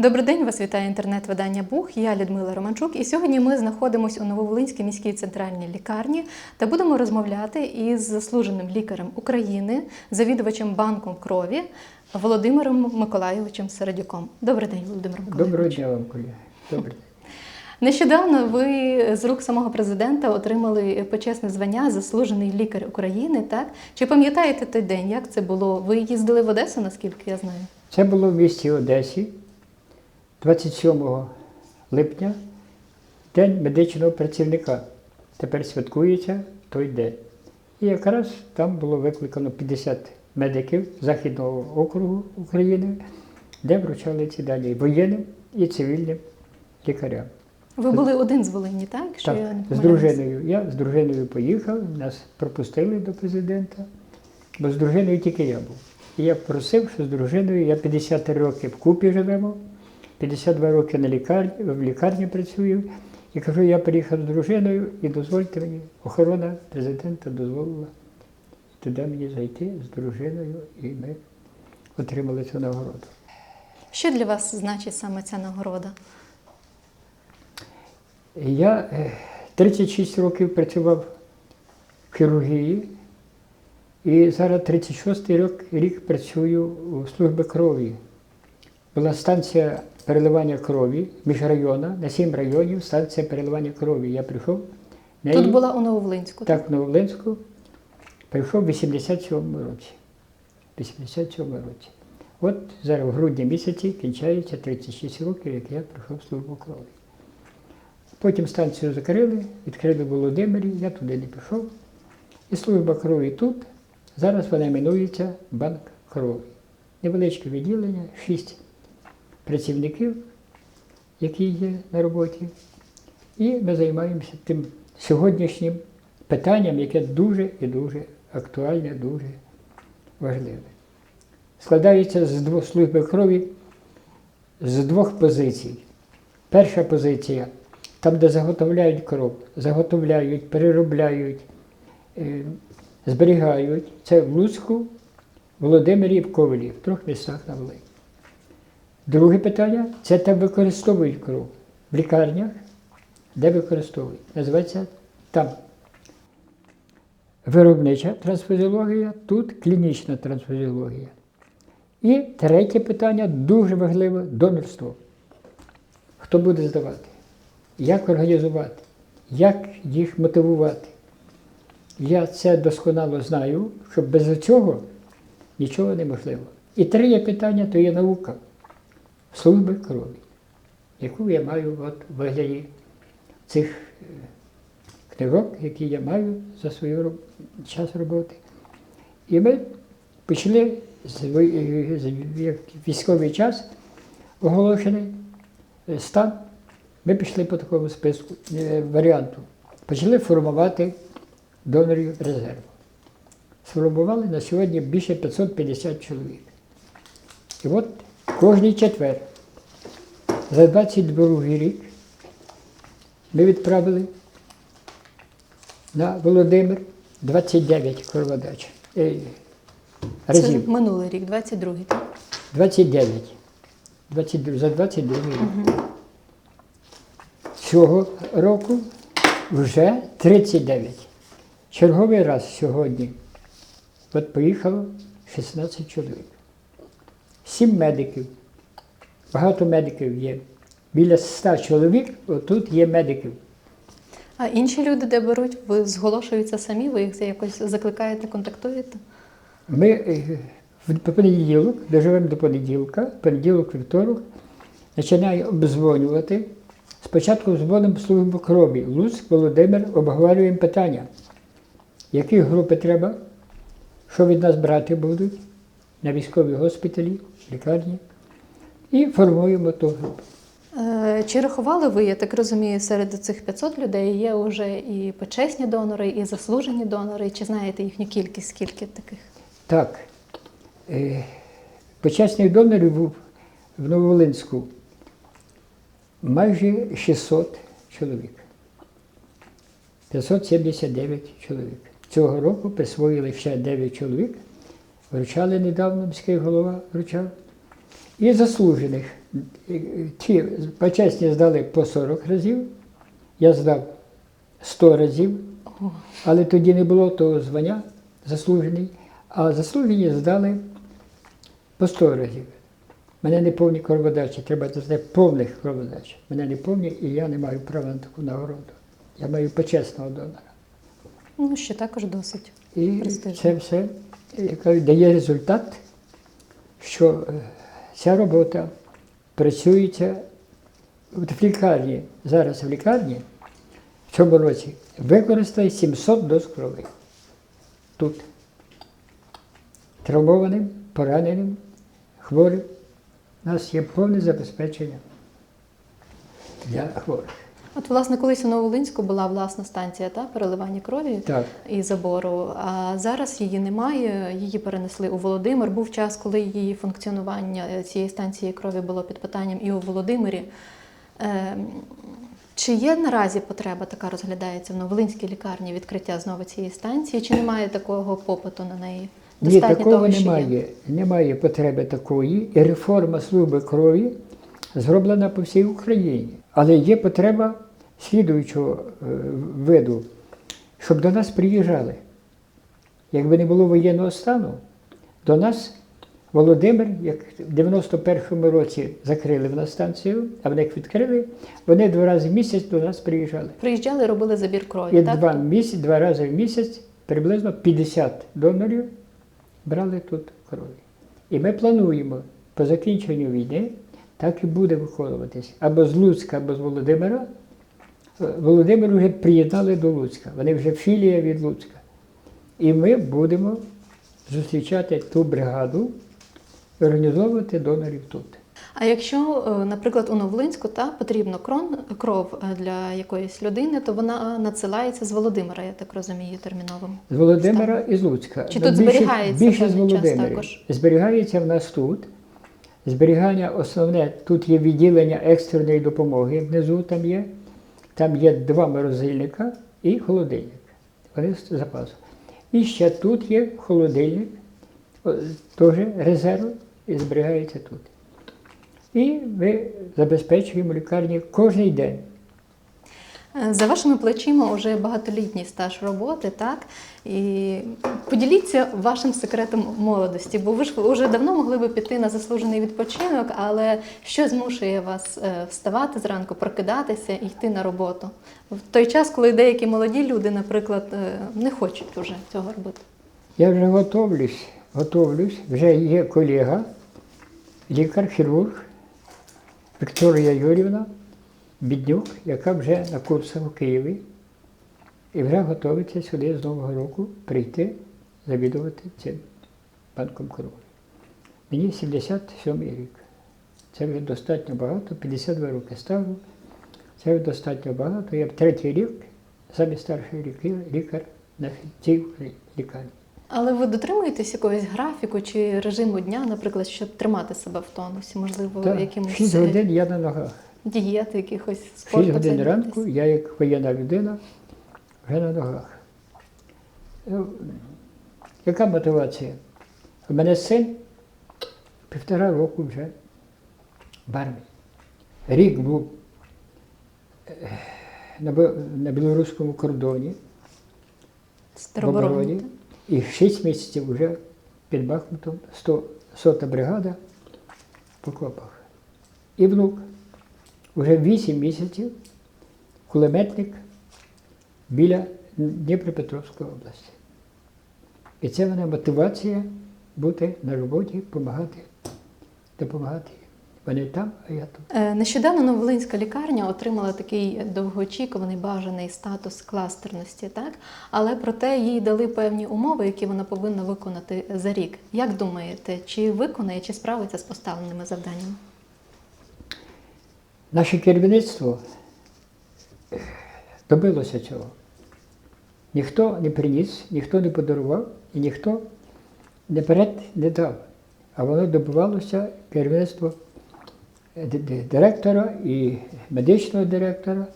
Добрий день, вас вітає інтернет-видання Бух. Я Людмила Романчук. І сьогодні ми знаходимося у Нововолинській міській центральній лікарні та будемо розмовляти із заслуженим лікарем України, завідувачем банком крові Володимиром Миколайовичем Середюком. Добрий день, Володимир Миколайович. Доброго дня вам, колеги. Добрий день. Нещодавно ви з рук самого президента отримали почесне звання заслужений лікар України. Так чи пам'ятаєте той день? Як це було? Ви їздили в Одесу, наскільки я знаю? Це було в місті Одесі 27 липня, День медичного працівника. Тепер святкується той день. І якраз там було викликано 50 медиків Західного округу України, де вручали ці дані воєнним і цивільним лікарям. Ви були один з Волині, так? Якщо Так, я з дружиною. Я з дружиною поїхав, нас пропустили до президента, бо з дружиною тільки я був. І я просив, що з дружиною я 50 років вкупі живемо, 52 роки на лікарні, в лікарні працюю. І кажу, я приїхав з дружиною і дозвольте мені, охорона президента дозволила туди мені зайти з дружиною, і ми отримали цю нагороду. Що для вас значить саме ця нагорода? Я е, 36 років працював в хірургії і зараз 36 рік, рік працюю у службі крові. Була станція переливання крові міжрайонна, на 7 районів станція переливання крові. Я прийшов. на Тут її- була у Нововолинську. так, в Новолинську. Прийшов в 87-му році. 87 році. От зараз в грудні місяці кінчається 36 років, як я прийшов в службу крові. Потім станцію закрили, відкрили в Володимирі, я туди не пішов. І служба крові тут. Зараз вона іменується банк крові. Невеличке відділення, шість працівників, які є на роботі. І ми займаємося тим сьогоднішнім питанням, яке дуже і дуже актуальне, дуже важливе. Складається з двох служби крові з двох позицій. Перша позиція там, де заготовляють кров, заготовляють, переробляють, е, зберігають. Це в Луцьку, Володимирі і в Ковелі, в трьох містах на Волині. Друге питання це там використовують кров в лікарнях, де використовують. Називається там виробнича трансфузіологія, тут клінічна трансфузіологія. І третє питання дуже важливе донорство. Хто буде здавати? Як організувати? Як їх мотивувати? Я це досконало знаю, що без цього нічого неможливо. І третє питання то є наука служби крові, яку я маю от в вигляді цих е, книжок, які я маю за свою час роботи. І ми почали як військовий час оголошений е, стан. Ми пішли по такому списку е, варіанту. Почали формувати донорів резерву. Сформували на сьогодні більше 550 чоловік. І от кожний четвер за 22 рік ми відправили на Володимир 29 кроводач. Е, разів. Минулий рік, 22-й. так? 29. 22, за 22 рік. Цього року вже 39. Черговий раз сьогодні. От поїхало 16 чоловік. Сім медиків. Багато медиків є. Біля 100 чоловік отут є медиків. А інші люди, де беруть, ви зголошуються самі, ви їх якось закликаєте, контактуєте? Ми е, в понеділок, доживемо до понеділка, понеділок, вівторок, починаю обдзвонювати. Спочатку дзвонимо службу крові. Луцьк, Володимир, обговорюємо питання. Які групи треба, що від нас брати будуть на військові госпіталі, лікарні. І формуємо ту групу. Е, Чи рахували ви, я так розумію, серед цих 500 людей є вже і почесні донори, і заслужені донори, чи знаєте їхню кількість, скільки таких? Так. Е, почесних донорів був в Нововолинську майже 600 чоловік. 579 чоловік. Цього року присвоїли ще 9 чоловік. Вручали недавно, міський голова вручав. І заслужених. Ті почесні здали по 40 разів, я здав 100 разів, але тоді не було того звання заслужений, а заслужені здали по 100 разів. Мене не повні кроводачі, треба здати повних кроводач. Мене не повні, і я не маю права на таку нагороду. Я маю почесного донора. ну що також досить. І Престижно. це все дає результат, що е, ця робота працюється в лікарні. Зараз в лікарні в цьому році використає 700 доз крови. Тут. Травмованим, пораненим, хворим. У нас є повне забезпечення для хворих. От, власне, колись у Новолинську була власна станція та переливання крові Так. і забору. А зараз її немає. Її перенесли у Володимир. Був час, коли її функціонування е, цієї станції крові було під питанням і у Володимирі. Е, Чи є наразі потреба така розглядається в Новолинській лікарні відкриття знову цієї станції? Чи немає такого попиту на неї? Ні, такого того, що є? немає. Немає потреби такої. І реформа служби крові зроблена по всій Україні. Але є потреба слідуючого е, виду, щоб до нас приїжджали. Якби не було воєнного стану, до нас Володимир, як в 91-му році закрили в нас станцію, а в них відкрили, вони два рази в місяць до нас приїжджали. Приїжджали, робили забір крові. І так? два, місяць, два рази в місяць приблизно 50 донорів брали тут крові. І ми плануємо по закінченню війни, так і буде виконуватись. Або з Луцька, або з Володимира. Е, Володимир вже приєднали до Луцька. Вони вже філія від Луцька. І ми будемо зустрічати ту бригаду, організовувати донорів тут. А якщо, е, наприклад, у Новлинську та потрібно крон, кров е, для якоїсь людини, то вона надсилається з Володимира, я так розумію, терміновим. З Володимира і з Луцька. Чи Ну, тут більше- зберігається більше з Володимира. також? Зберігається в нас тут. Зберігання основне, тут є відділення екстреної допомоги, внизу там є. Там є два морозильника і холодильник. Вони з запасу. І ще тут є холодильник, теж резерв, і зберігається тут. І ми забезпечуємо лікарні кожен день. Е, За вашими плечима вже багатолітній стаж роботи, так? І поділіться вашим секретом молодості, бо ви ж вже давно могли би піти на заслужений відпочинок, але що змушує вас е, вставати зранку, прокидатися і йти на роботу? В той час, коли деякі молоді люди, наприклад, е, не хочуть вже цього робити. Я вже готовлюсь, готовлюсь. Вже є колега, лікар-хірург Вікторія Юрівна Біднюк, яка вже на курсах у Києві і вже готується сюди з Нового року прийти завідувати цим банком крові. Мені 77 рік. Це вже достатньо багато, 52 роки ставлю. Це вже достатньо багато. Я в третій рік, самі старший лікар, лікар на цій лікарні. Але ви дотримуєтесь якогось графіку чи режиму дня, наприклад, щоб тримати себе в тонусі, можливо, якимось 6 е, годин я на ногах. Дієт, якихось 6 спортом годин ранку я як воєнна людина вже на ногах. Ну, Яка мотивація? У мене син півтора року вже в армії. Рік був е, на, білоруському кордоні в обороні. І 6 місяців вже під Бахмутом 100, сота бригада в окопах. І внук вже 8 місяців кулеметник біля Дніпропетровської області. І це мене мотивація бути на роботі, допомагати, допомагати. Вони там, а я тут. Е, Нещодавно Новолинська лікарня отримала такий довгоочікуваний бажаний статус кластерності, так? Але проте їй дали певні умови, які вона повинна виконати за рік. Як думаєте, чи виконає, чи справиться з поставленими завданнями? Наше керівництво добилося цього. Ніхто не приніс, ніхто не подарував і ніхто наперед не дав. А воно добивалося керівництво директора і медичного директора.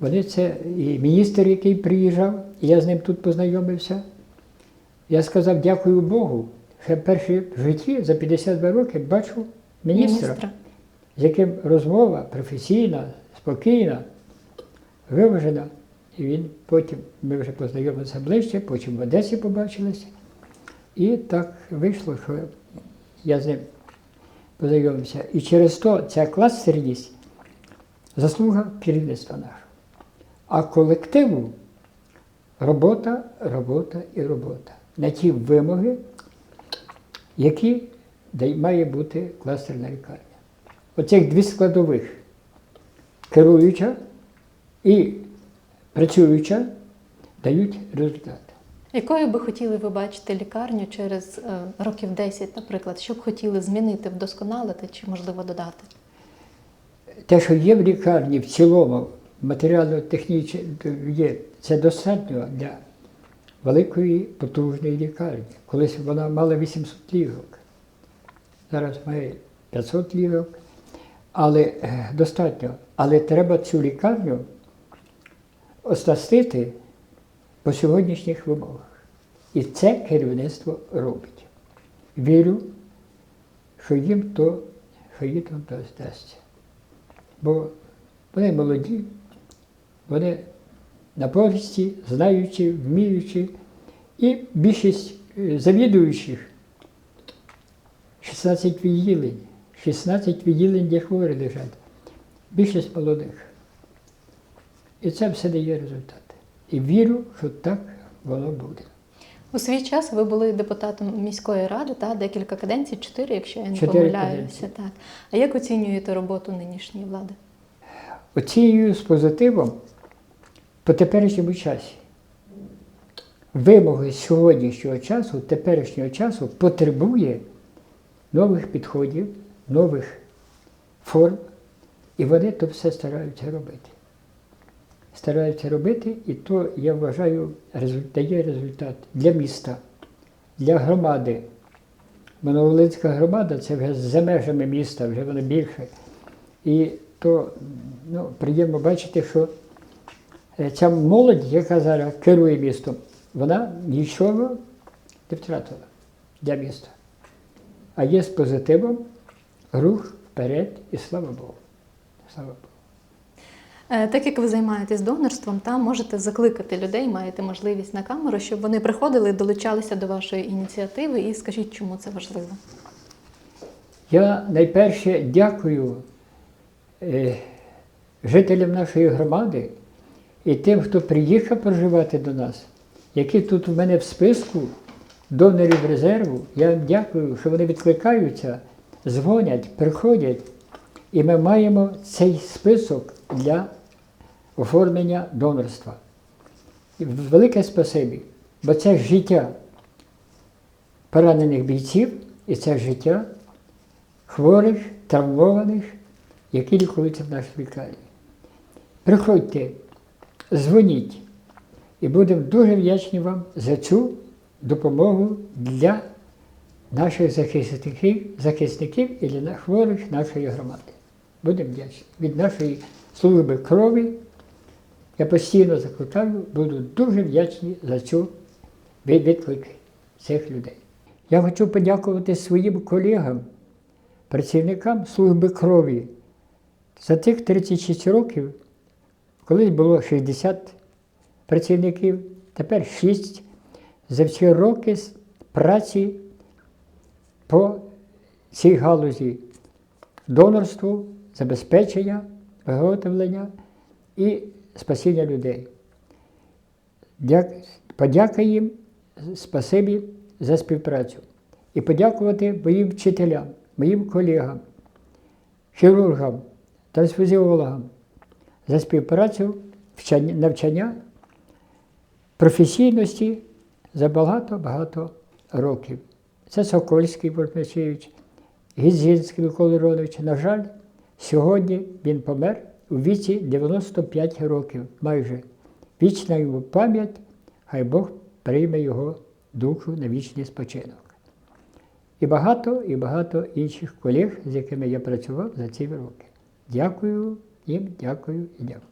Вони це і міністр, який приїжджав, і я з ним тут познайомився. Я сказав, дякую Богу, що перші в житті за 52 роки бачу міністра, з яким розмова професійна, спокійна, виважена. І він потім, ми вже познайомилися ближче, потім в Одесі побачилися. І так вийшло, що я з ним познайомився. І через то ця кластерність заслуга керівництва нашого. А колективу робота, робота і робота. На ті вимоги, які має бути кластерна лікарня. Оцих дві складових керуюча і працююча дають результат. Якою би хотіли ви бачити лікарню через е, років 10, наприклад, що б хотіли змінити, вдосконалити чи можливо додати? Те, що є в лікарні в цілому, матеріально-технічно є, це достатньо для великої потужної лікарні. Колись вона мала 800 ліжок, зараз має 500 ліжок, але е, достатньо. Але треба цю лікарню оснастити по сьогоднішніх вимогах. І це керівництво робить. Вірю, що їм то, їм то здасться. Бо вони молоді, вони напористі, знаючі, вміючі, і більшість е, завідуючих 16 відділень, 16 відділень, де хворі лежать, більшість молодих. І це все дає результати. І вірю, що так воно буде. У свій час ви були депутатом міської ради, та декілька каденцій, чотири, якщо я не Чотири помиляюся. каденції. Так. А як оцінюєте роботу нинішньої влади? Оцінюю з позитивом по теперішньому часі. Вимоги сьогоднішнього часу, теперішнього часу потребує нових підходів, нових форм, і вони то все стараються робити. Стараються робити, і то, я вважаю, дає результат для міста, для громади. Моноволинська громада це вже за межами міста, вже воно більше. І то ну, приємно бачити, що е, ця молодь, яка зараз керує містом, вона нічого не втратила для міста. А є з позитивом рух вперед і слава Богу. Слава Богу. Е, Так як ви займаєтесь донорством, там можете закликати людей, маєте можливість на камеру, щоб вони приходили, долучалися до вашої ініціативи і скажіть, чому це важливо. Я найперше дякую е, жителям нашої громади і тим, хто приїхав проживати до нас, які тут у мене в списку донорів резерву. Я їм дякую, що вони відкликаються, дзвонять, приходять. І ми маємо цей список для оформлення донорства. Велике спасибі, бо це життя поранених бійців і це життя хворих, травмованих, які лікуються в нашій лікарні. Приходьте, дзвоніть, і будемо дуже вдячні вам за цю допомогу для наших захисників, захисників і для хворих нашої громади. Будемо вдячні. Від нашої служби крові я постійно закликаю, буду дуже вдячні за цю від- відклик цих людей. Я хочу подякувати своїм колегам, працівникам служби крові. За тих 36 років, колись було 60 працівників, тепер 6. За всі роки праці по цій галузі донорству, забезпечення, виготовлення і спасіння людей. Дяк... Подяка їм, спасибі за співпрацю. І подякувати моїм вчителям, моїм колегам, хірургам, трансфузіологам за співпрацю, навчання, професійності за багато-багато років. Це Сокольський Вольфмачевич, Гізінський Микола Іронович. На жаль, сьогодні він помер у віці 95 років майже. Вічна йому пам'ять, хай Бог прийме його душу на вічний спочинок. І багато, і багато інших колег, з якими я працював за ці роки. Дякую їм, дякую і дякую.